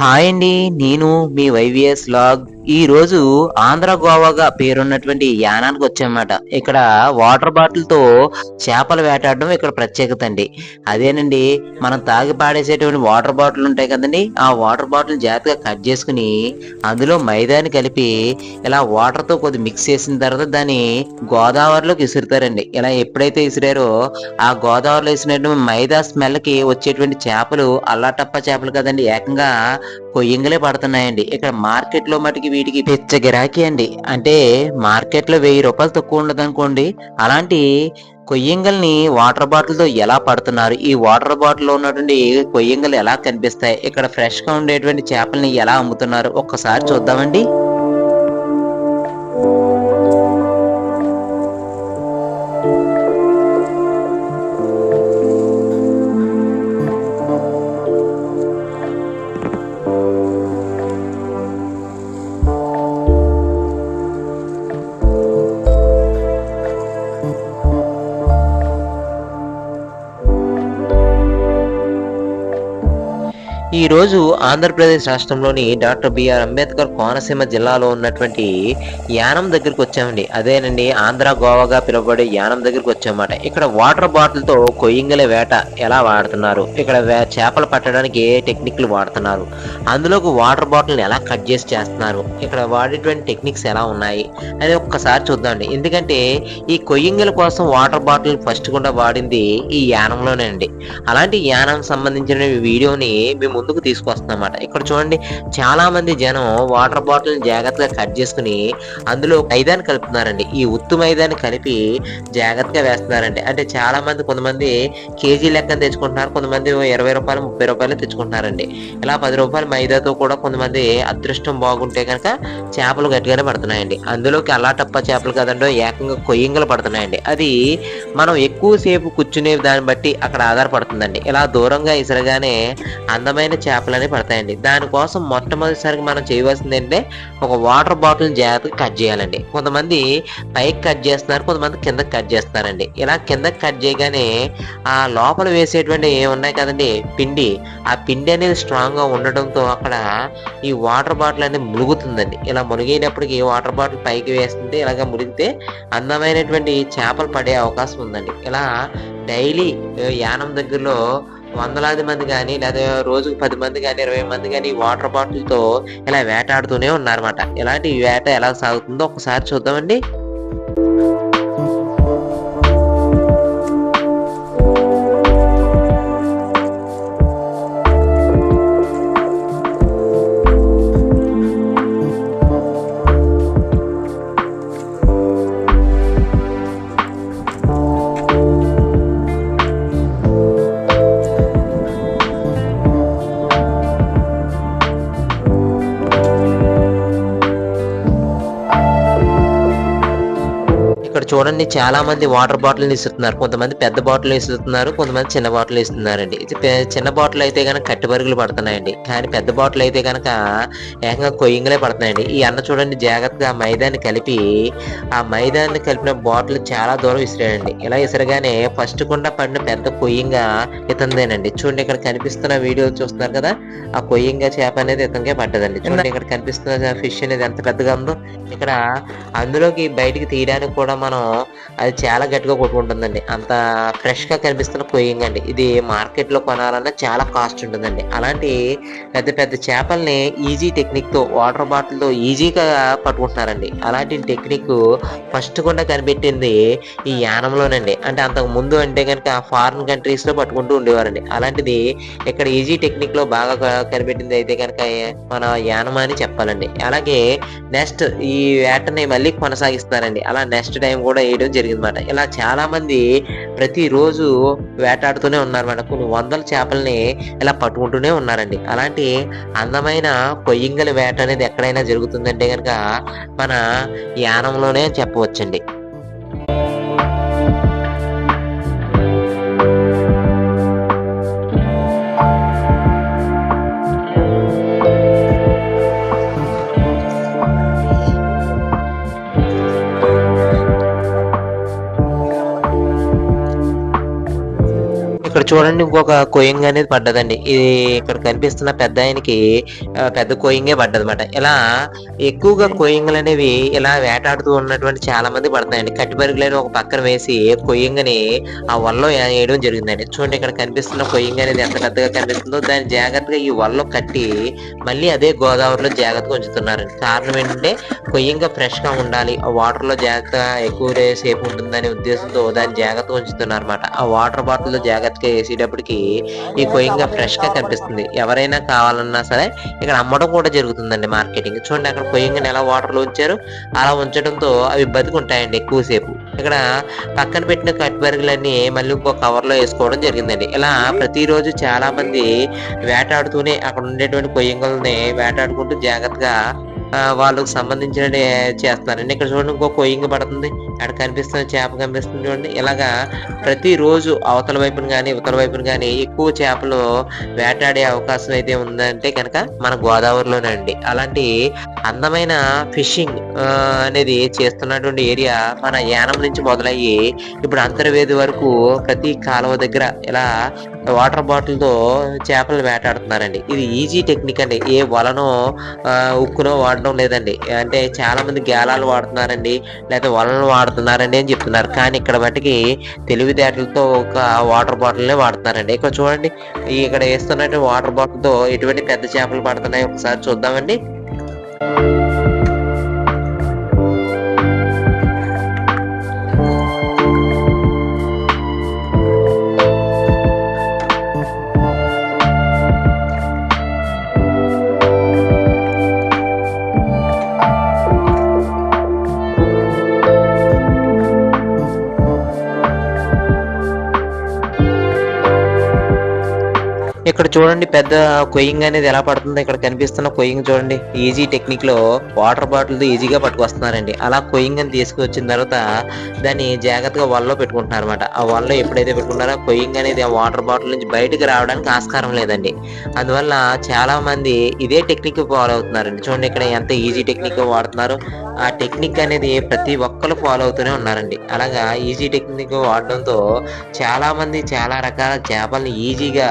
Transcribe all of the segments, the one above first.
Hi అండి నేను మీ YVS log. ఈ రోజు ఆంధ్ర గోవాగా పేరున్నటువంటి యానానికి వచ్చామన్నమాట. ఇక్కడ వాటర్ బాటిల్తో చేపలు వేటాడడం ఇక్కడ ప్రత్యేకత అండి అదేనండి మనం తాగి పాడేసేటువంటి వాటర్ బాటిల్ ఉంటాయి కదండి ఆ వాటర్ బాటిల్ జాగ్రత్తగా కట్ చేసుకుని అందులో మైదాని కలిపి ఇలా వాటర్తో కొద్ది మిక్స్ చేసిన తర్వాత దాన్ని గోదావరిలోకి విసురుతారండి. ఇలా ఎప్పుడైతే విసిరారో ఆ గోదావరిలో వేసినటువంటి మైదా స్మెల్కి వచ్చేటువంటి చేపలు అల్లాటప్ప చేపలు కదండి ఏకంగా పొయ్యింగలే పడుతున్నాయండి. ఇక్కడ మార్కెట్లో మటుకి వీటికి పిచ్చ గిరాకీ అండి. అంటే మార్కెట్లో వెయ్యి రూపాయలు తక్కువ ఉండదు అనుకోండి అలాంటి కొయ్యంగల్ని వాటర్ బాటిల్తో ఎలా పడుతున్నారు? ఈ వాటర్ బాటిల్లో ఉన్నటువంటి కొయ్యంగలు ఎలా కనిపిస్తాయి? ఇక్కడ ఫ్రెష్గా ఉండేటువంటి చేపల్ని ఎలా అమ్ముతున్నారు? ఒక్కసారి చూద్దామండి. ఈ రోజు ఆంధ్రప్రదేశ్ రాష్ట్రంలోని డాక్టర్ బిఆర్ అంబేద్కర్ కోనసీమ జిల్లాలో ఉన్నటువంటి యానం దగ్గరికి వచ్చామండి. అదేనండి ఆంధ్ర గోవాగా పిలువబడే యానం దగ్గరికి వచ్చామన్నమాట. ఇక్కడ వాటర్ బాటిల్తో కొయ్యింగల వేట ఎలా వాడుతున్నారు? ఇక్కడ చేపలు పట్టడానికి ఏ టెక్నిక్లు వాడుతున్నారు? అందులోకి వాటర్ బాటిల్ని ఎలా కట్ చేసి చేస్తున్నారు? ఇక్కడ వాడేటువంటి టెక్నిక్స్ ఎలా ఉన్నాయి? అది ఒక్కసారి చూద్దామండి. ఎందుకంటే ఈ కొయ్యింగల కోసం వాటర్ బాటిల్ ఫస్ట్ కూడా వాడింది ఈ యానంలోనే అండి. అలాంటి యానం సంబంధించిన వీడియోని మీ ముందుకు తీసుకొస్తున్నమాట ఇక్కడ చూడండి చాలా మంది జనం వాటర్ బాటిల్ జాగ్రత్తగా కట్ చేసుకుని అందులో మైదాన్ని కలుపుతున్నారండి. ఈ ఉత్తు మైదాన్ని కలిపి జాగ్రత్తగా వేస్తున్నారండి. అంటే చాలా మంది కొంతమంది కేజీ లెక్కన తెచ్చుకుంటున్నారు కొంతమంది ఇరవై రూపాయలు ముప్పై రూపాయలు తెచ్చుకుంటున్నారండి. ఇలా పది రూపాయలు మైదాతో కూడా కొంతమంది అదృష్టం బాగుంటే కనుక చేపలు గట్టిగానే పడుతున్నాయండి. అందులోకి అల్లాటప్ప చేపలు కదండో ఏకంగా కొయ్యంగలు పడుతున్నాయండి. అది మనం ఎక్కువసేపు కూర్చునే దాన్ని బట్టి అక్కడ ఆధారపడుతుందండి. ఇలా దూరంగా ఇసరగానే అందమైన చేపలని పడతాయండి. దానికోసం మొట్టమొదటిసారిగా మనం చేయవలసింది ఏంటంటే ఒక వాటర్ బాటిల్ జాగ్రత్తగా కట్ చేయాలండి. కొంతమంది పైకి కట్ చేస్తున్నారు కొంతమంది కిందకి కట్ చేస్తున్నారండి. ఇలా కిందకి కట్ చేయగానే ఆ లోపల వేసేటువంటి ఏమున్నాయి కదండి? పిండి. ఆ పిండి అనేది స్ట్రాంగ్గా ఉండటంతో ఉండడంతో అక్కడ ఈ వాటర్ బాటిల్ అనేది మునుగుతుందండి. ఇలా మునిగేటప్పటికి వాటర్ బాటిల్ పైకి వేస్తుంటే ఇలాగ మునిగితే అందమైనటువంటి చేపలు పడే అవకాశం ఉందండి. ఇలా డైలీ యానం దగ్గరలో వందలాది మంది కానీ లేదా రోజుకు పది మంది కానీ ఇరవై మంది కానీ వాటర్ బాటిల్తో ఇలా వేటాడుతూనే ఉన్నారన్నమాట. ఇలాంటి వేట ఎలా సాగుతుందో ఒకసారి చూద్దామండి. చూడండి చాలా మంది వాటర్ బాటిల్ ఇస్తున్నారు. కొంతమంది పెద్ద బాటిల్ ఇస్తున్నారు కొంతమంది చిన్న బాటిల్ ఇస్తున్నారండి. చిన్న బాటిల్ అయితే కనుక కట్టి బరుగులు పడుతున్నాయండి. కానీ పెద్ద బాటిల్ అయితే కనుక ఏకంగా కొయ్యంగలే పడుతున్నాయండి. ఈ అన్న చూడండి జాగ్రత్తగా మైదాన్ని కలిపి ఆ మైదాన్ని కలిపిన బాటిల్ చాలా దూరం విసిరాడండి. ఇలా విసిరగానే ఫస్ట్ కుండా పడిన పెద్ద కొయ్యంగా ఇతందేనండి. చూడండి ఇక్కడ కనిపిస్తున్న వీడియో చూస్తున్నారు కదా? ఆ కొయ్యంగా చేప అనేది ఇతంగా పడ్డదండి. చూడండి ఇక్కడ కనిపిస్తున్న ఫిష్ అనేది ఎంత పెద్దగా ఉందో. ఇక్కడ అందులోకి బయటికి తీయడానికి కూడా మనం అది చాలా గట్టిగా కొట్టుకుంటుందండి. అంత ఫ్రెష్గా కనిపిస్తున్న కొయ్యింగ్ అండి ఇది మార్కెట్లో కొనాలన్నా చాలా కాస్ట్ ఉంటుందండి. అలాంటి పెద్ద పెద్ద చేపల్ని ఈజీ టెక్నిక్తో వాటర్ బాటిల్తో ఈజీగా పట్టుకుంటున్నారండి. అలాంటి టెక్నిక్ ఫస్ట్ కూడా కనిపెట్టింది ఈ యానంలోనండి. అంటే అంతకు ముందు అంటే కనుక ఫారిన్ కంట్రీస్లో పట్టుకుంటూ ఉండేవారండి. అలాంటిది ఇక్కడ ఈజీ టెక్నిక్లో బాగా కనిపెట్టింది అయితే కనుక మన యానం అని చెప్పాలండి. అలాగే నెక్స్ట్ ఈ వేటని మళ్ళీ కొనసాగిస్తారండి అలా నెక్స్ట్ టైం కూడా వేయడం జరిగిందన్నమాట. ఇలా చాలా మంది ప్రతిరోజు వేటాడుతూనే ఉన్నారన్నమాట. కొన్ని వందల చేపల్ని ఇలా పట్టుకుంటూనే ఉన్నారండి. అలాంటి అందమైన పొయ్యింగల వేట అనేది ఎక్కడైనా జరుగుతుందంటే కనుక మన యానంలోనే చెప్పవచ్చండి. చూడండి ఇంకొక కొయ్యంగ్ అనేది పడ్డదండి. ఇది ఇక్కడ కనిపిస్తున్న పెద్ద ఆయనకి పెద్ద కొయ్యంగే పడ్డదన్నమాట. ఇలా ఎక్కువగా కొయ్యంగులు అనేవి ఇలా వేటాడుతూ ఉన్నటువంటి చాలా మంది పడతాయండి. కట్టిపరుగులని ఒక పక్కన వేసి కొయ్యంగని ఆ వల్లో వేయడం జరిగిందండి. చూడండి ఇక్కడ కనిపిస్తున్న కొయ్యంగ అనేది ఎంత పెద్దగా కనిపిస్తుందో దాన్ని జాగ్రత్తగా ఈ వల్లో కట్టి మళ్ళీ అదే గోదావరిలో జాగ్రత్తగా ఉంచుతున్నారు కారణం ఏంటంటే కొయ్యంగా ఫ్రెష్గా ఉండాలి. ఆ వాటర్లో జాగ్రత్తగా ఎక్కువ సేపు ఉంటుందనే ఉద్దేశంతో దాన్ని జాగ్రత్తగా ఉంచుతున్నారు అనమాట ఆ వాటర్ బాటిల్లో జాగ్రత్తగా వేసేటప్పటికి ఈ కొయ్యంగా ఫ్రెష్గా కనిపిస్తుంది. ఎవరైనా కావాలన్నా సరే ఇక్కడ అమ్మడం కూడా జరుగుతుందండి మార్కెటింగ్. చూడండి అక్కడ కొయ్యంగా ఎలా వాటర్లో ఉంచారు అలా ఉంచడంతో అవి బతుకుంటాయండి ఎక్కువసేపు. ఇక్కడ పక్కన పెట్టిన కట్ బరుగులన్నీ మళ్ళీ ఇంకో కవర్లో వేసుకోవడం జరిగిందండి. ఇలా ప్రతిరోజు చాలా మంది వేటాడుతూనే అక్కడ ఉండేటువంటి కొయ్యంగుల్ని వేటాడుకుంటూ జాగ్రత్తగా వాళ్ళకు సంబంధించిన చేస్తున్నారండి. ఇక్కడ చూడండి ఇంకో కొయ్యింగ్ పడుతుంది. అక్కడ కనిపిస్తున్న చేప కనిపిస్తుంది చూడండి. ఇలాగా ప్రతిరోజు అవతల వైపున కానీ ఇవతల వైపున కానీ ఎక్కువ చేపలు వేటాడే అవకాశం అయితే ఉందంటే కనుక మన గోదావరిలోనే అండి. అలాంటి అందమైన ఫిషింగ్ అనేది చేస్తున్నటువంటి ఏరియా మన యానం నుంచి మొదలయ్యి ఇప్పుడు అంతర్వేది వరకు ప్రతి కాలువ దగ్గర ఇలా వాటర్ బాటిల్తో చేపలు వేటాడుతున్నారండి. ఇది ఈజీ టెక్నిక్ అండి. ఏ వలనో ఉక్కునో వాడు వాడడం లేదండి. అంటే చాలా మంది గేలాలు వాడుతున్నారండి లేకపోతే వలలు వాడుతున్నారండి అని చెప్తున్నారు. కానీ ఇక్కడ మట్టుకి తెలివితేటలతో ఒక వాటర్ బాటిల్నే వాడుతున్నారండి. ఇక్కడ చూడండి ఇక్కడ వేస్తున్నట్టు వాటర్ బాటిల్తో ఎటువంటి పెద్ద చేపలు పడుతున్నాయి ఒకసారి చూద్దామండి. ఇక్కడ చూడండి పెద్ద కొయ్యింగ్ అనేది ఎలా పడుతుందో ఇక్కడ కనిపిస్తున్న కొయ్యింగ్ చూడండి. ఈజీ టెక్నిక్లో వాటర్ బాటిల్ ఈజీగా పట్టుకొస్తున్నారండి. అలా కొయ్యింగ్ అని తీసుకొచ్చిన తర్వాత దాన్ని జాగ్రత్తగా వల్లో పెట్టుకుంటున్నారు అనమాట ఆ వల్లో ఎప్పుడైతే పెట్టుకుంటారో కొయ్యింగ్ అనేది ఆ వాటర్ బాటిల్ నుంచి బయటకు రావడానికి ఆస్కారం లేదండి. అందువల్ల చాలా మంది ఇదే టెక్నిక్ ఫాలో అవుతున్నారండి. చూడండి ఇక్కడ ఎంత ఈజీ టెక్నిక్ వాడుతున్నారు. ఆ టెక్నిక్ అనేది ప్రతి ఒక్కరు ఫాలో అవుతూనే ఉన్నారండి. అలాగా ఈజీ టెక్నిక్ వాడడంతో చాలా మంది చాలా రకాల చేపల్ని ఈజీగా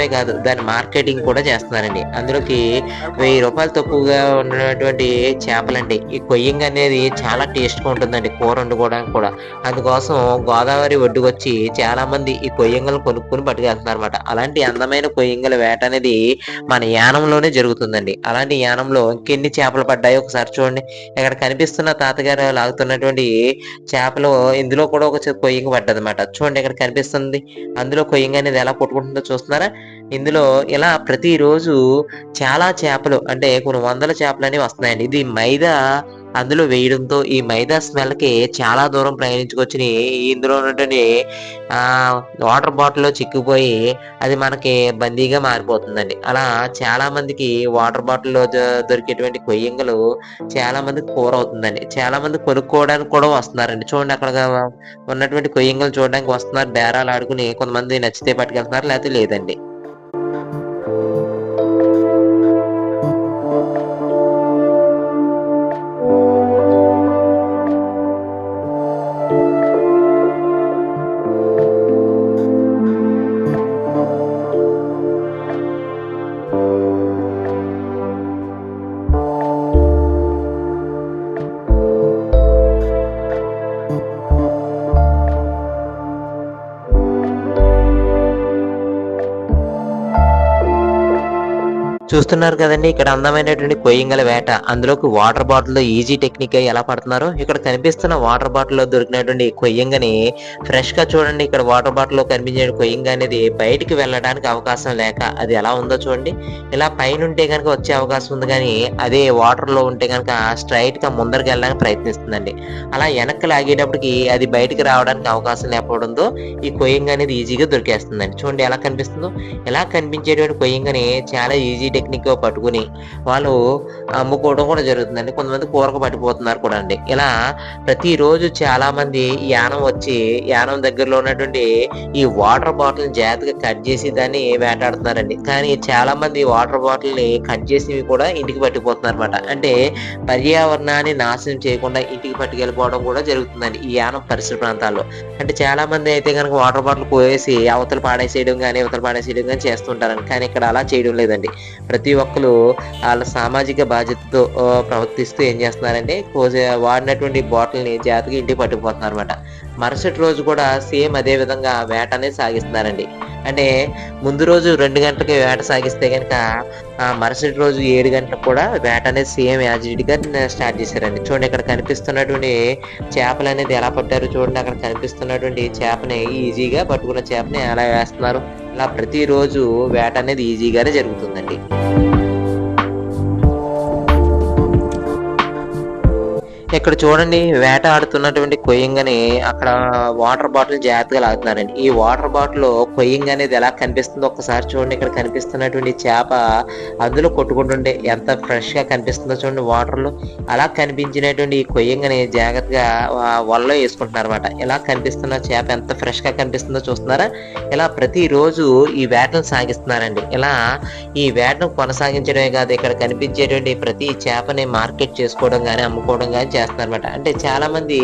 పట్టుకోవడమే కాదు దాని మార్కెటింగ్ కూడా చేస్తున్నారండి. అందులోకి వెయ్యి రూపాయలు తక్కువగా ఉన్నటువంటి చేపలండి. ఈ కొయ్యంగా అనేది చాలా టేస్ట్గా ఉంటుందండి కూర వండుకోవడానికి కూడా. అందుకోసం గోదావరి ఒడ్డుకొచ్చి చాలా మంది ఈ కొయ్యంగలు కొనుక్కుని పట్టుకెళ్తున్నారు అనమాట అలాంటి అందమైన కొయ్యంగల వేట అనేది మన యానంలోనే జరుగుతుందండి. అలాంటి యానంలో ఇంకెన్ని చేపలు పడ్డాయో ఒకసారి చూడండి. ఇక్కడ కనిపిస్తున్న తాతగారు లాగుతున్నటువంటి చేపలు ఇందులో కూడా ఒక చె- కొయ్యంగ పడ్డదన్నమాట. చూడండి ఇక్కడ కనిపిస్తుంది. అందులో కొయ్యంగ అనేది ఎలా కొట్టుకుంటుందో చూస్తున్నారా? ఇందులో ఇలా ప్రతిరోజు చాలా చేపలు అంటే కొన్ని వందల చేపలు అనేవి వస్తున్నాయండి. ఇది మైదా అందులో వేయడంతో ఈ మైదా స్మెల్కి చాలా దూరం ప్రయాణించుకొచ్చి ఇందులో ఉన్నటువంటి వాటర్ బాటిల్లో చిక్కుపోయి అది మనకి బందీగా మారిపోతుందండి. అలా చాలా మందికి వాటర్ బాటిల్లో దొరికేటువంటి కొయ్యంగలు చాలా మందికి కూర అవుతుందండి చాలా మంది కొనుక్కోవడానికి కూడా వస్తున్నారండి. చూడండి అక్కడ ఉన్నటువంటి కొయ్యంగలు చూడడానికి వస్తున్నారు బేరాలు ఆడుకుని కొంతమంది నచ్చితే పట్టుకెళ్తున్నారు లేకపోతే లేదండి. చూస్తున్నారు కదండి ఇక్కడ అందమైనటువంటి కొయ్యంగల వేట. అందులోకి వాటర్ బాటిల్లో ఈజీ టెక్నిక్ ఎలా పడుతున్నారు? ఇక్కడ కనిపిస్తున్న వాటర్ బాటిల్లో దొరికినటువంటి కొయ్యంగని ఫ్రెష్గా చూడండి. ఇక్కడ వాటర్ బాటిల్లో కనిపించే కొయ్యంగ అనేది బయటికి వెళ్ళడానికి అవకాశం లేక అది ఎలా ఉందో చూడండి. ఇలా పైన ఉంటే కనుక వచ్చే అవకాశం ఉంది కానీ అదే వాటర్లో ఉంటే కనుక స్ట్రైట్గా ముందరికి వెళ్ళడానికి ప్రయత్నిస్తుందండి. అలా వెనక్కి లాగేటప్పటికి అది బయటికి రావడానికి అవకాశం లేకపోవడంతో ఈ కొయ్యంగ అనేది ఈజీగా దొరికేస్తుందండి. చూడండి ఎలా కనిపిస్తుందో. ఎలా కనిపించేటువంటి కొయ్యంగని చాలా ఈజీ టెక్నిక్ పట్టుకుని వాళ్ళు అమ్ముకోవడం కూడా జరుగుతుందండి. కొంతమంది కూరకు పట్టిపోతున్నారు కూడా అండి. ఇలా ప్రతిరోజు చాలా మంది యానం వచ్చి యానం దగ్గరలో ఉన్నటువంటి ఈ వాటర్ బాటిల్ జాగ్రత్తగా కట్ చేసి దాన్ని వేటాడుతున్నారండి. కానీ చాలా మంది వాటర్ బాటిల్ని కట్ చేసి కూడా ఇంటికి పట్టిపోతున్నారు అనమాట అంటే పర్యావరణాన్ని నాశనం చేయకుండా ఇంటికి పట్టుకెళ్ళిపోవడం కూడా జరుగుతుందండి ఈ యానం పరిసర ప్రాంతాల్లో. అంటే చాలా మంది అయితే కనుక వాటర్ బాటిల్ పోయేసి అవతలు పాడేసేయడం కానీ అవతలు పాడేసేయడం కానీ చేస్తుంటారండి. కానీ ఇక్కడ అలా చేయడం లేదండి. ప్రతి ఒక్కరు వాళ్ళ సామాజిక బాధ్యతతో ప్రవర్తిస్తూ ఏం చేస్తున్నారంటే కోసే వాడినటువంటి బాటిల్ని జాతికి ఇంటికి పట్టుకుపోతున్నారు అనమాట మరుసటి రోజు కూడా సేమ్ అదే విధంగా వేట అనేది సాగిస్తున్నారండి. అంటే ముందు రోజు రెండు గంటలకి వేట సాగిస్తే కనుక ఆ మరుసటి రోజు ఏడు గంటలకు కూడా వేట అనేది సేమ్ యాజిడ్గా స్టార్ట్ చేశారండి. చూడండి ఇక్కడ కనిపిస్తున్నటువంటి చేపలు అనేది ఎలా పట్టారు చూడండి. అక్కడ కనిపిస్తున్నటువంటి చేపని ఈజీగా పట్టుకున్న చేపని ఎలా వేస్తున్నారు? ఇలా ప్రతిరోజు వేట అనేది ఈజీగానే జరుగుతుందండి. ఇక్కడ చూడండి వేట ఆడుతున్నటువంటి కొయ్యంగని అక్కడ వాటర్ బాటిల్ జాగ్రత్తగా లాగుతున్నారండి. ఈ వాటర్ బాటిల్ కొయ్యంగా అనేది ఎలా కనిపిస్తుందో ఒక్కసారి చూడండి. ఇక్కడ కనిపిస్తున్నటువంటి చేప అందులో కొట్టుకుంటుంటే ఎంత ఫ్రెష్గా కనిపిస్తుందో చూడండి వాటర్లో. అలా కనిపించినటువంటి ఈ కొయ్యంగాని జాగ్రత్తగా వా- వలలో వేసుకుంటున్నారు అనమాట ఇలా కనిపిస్తున్న చేప ఎంత ఫ్రెష్గా కనిపిస్తుందో చూస్తున్నారా? ఇలా ప్రతిరోజు ఈ వేటను సాగిస్తున్నారండి. ఇలా ఈ వేటను కొనసాగించడమే కాదు ఇక్కడ కనిపించేటువంటి ప్రతి చేపని మార్కెట్ చేసుకోవడం కానీ అమ్ముకోవడం కానీ చేస్తారన్నమాట. అంటే చాలా మంది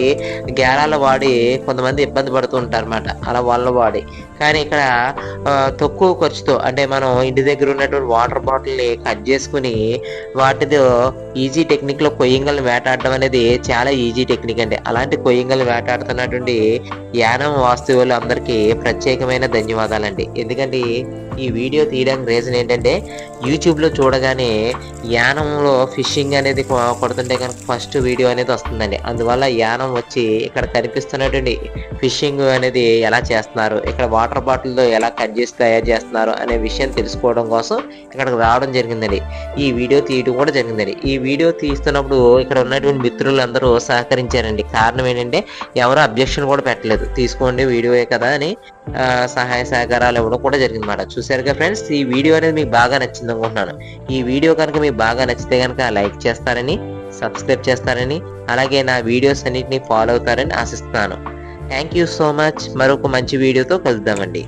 గేరాలు వాడి కొంతమంది ఇబ్బంది పడుతూ ఉంటారన్నమాట. అలా వాళ్ళ వాడి. కానీ ఇక్కడ తక్కువ ఖర్చుతో అంటే మనం ఇంటి దగ్గర ఉన్నటువంటి వాటర్ బాటిల్ని కట్ చేసుకుని వాటితో ఈజీ టెక్నిక్లో కొయ్యంగల్ని వేటాడడం అనేది చాలా ఈజీ టెక్నిక్ అండి. అలాంటి కొయ్యంగల్ని వేటాడుతున్నటువంటి యానం వాస్తువులు అందరికీ ప్రత్యేకమైన ధన్యవాదాలండి. ఎందుకంటే ఈ వీడియో తీయడానికి రీజన్ ఏంటంటే యూట్యూబ్లో చూడగానే యానంలో ఫిషింగ్ అనేది కొడుతుంటే కనుక ఫస్ట్ వీడియో అనేది వస్తుందండి. అందువల్ల యానం వచ్చి ఇక్కడ కనిపిస్తున్నటువంటి ఫిషింగ్ అనేది ఎలా చేస్తున్నారు ఇక్కడ వాటర్ బాటిల్తో ఎలా కట్ చేసి తయారు చేస్తున్నారు అనే విషయం తెలుసుకోవడం కోసం ఇక్కడికి రావడం జరిగిందండి. ఈ వీడియో తీయడం కూడా జరిగిందండి. ఈ వీడియో తీస్తున్నప్పుడు ఇక్కడ ఉన్నటువంటి మిత్రులందరూ సహకరించారండి. కారణం ఏంటంటే ఎవరు అబ్జెక్షన్ కూడా పెట్టలేదు. తీసుకోండి వీడియోయే కదా అని సహాయ సహకారాలు ఇవ్వడం కూడా జరిగిందన్నమాట. చూసారుగా ఫ్రెండ్స్? ఈ వీడియో అనేది మీకు బాగా నచ్చింది అనుకుంటున్నాను. ఈ వీడియో కనుక మీకు బాగా నచ్చితే కనుక లైక్ చేస్తారని సబ్స్క్రైబ్ చేస్తారని అలాగే నా వీడియోస్ అన్నిటిని ఫాలో అవుతారని ఆశిస్తున్నాను. Thank you so much. మరొక మంచి వీడియోతో కలుద్దామండి.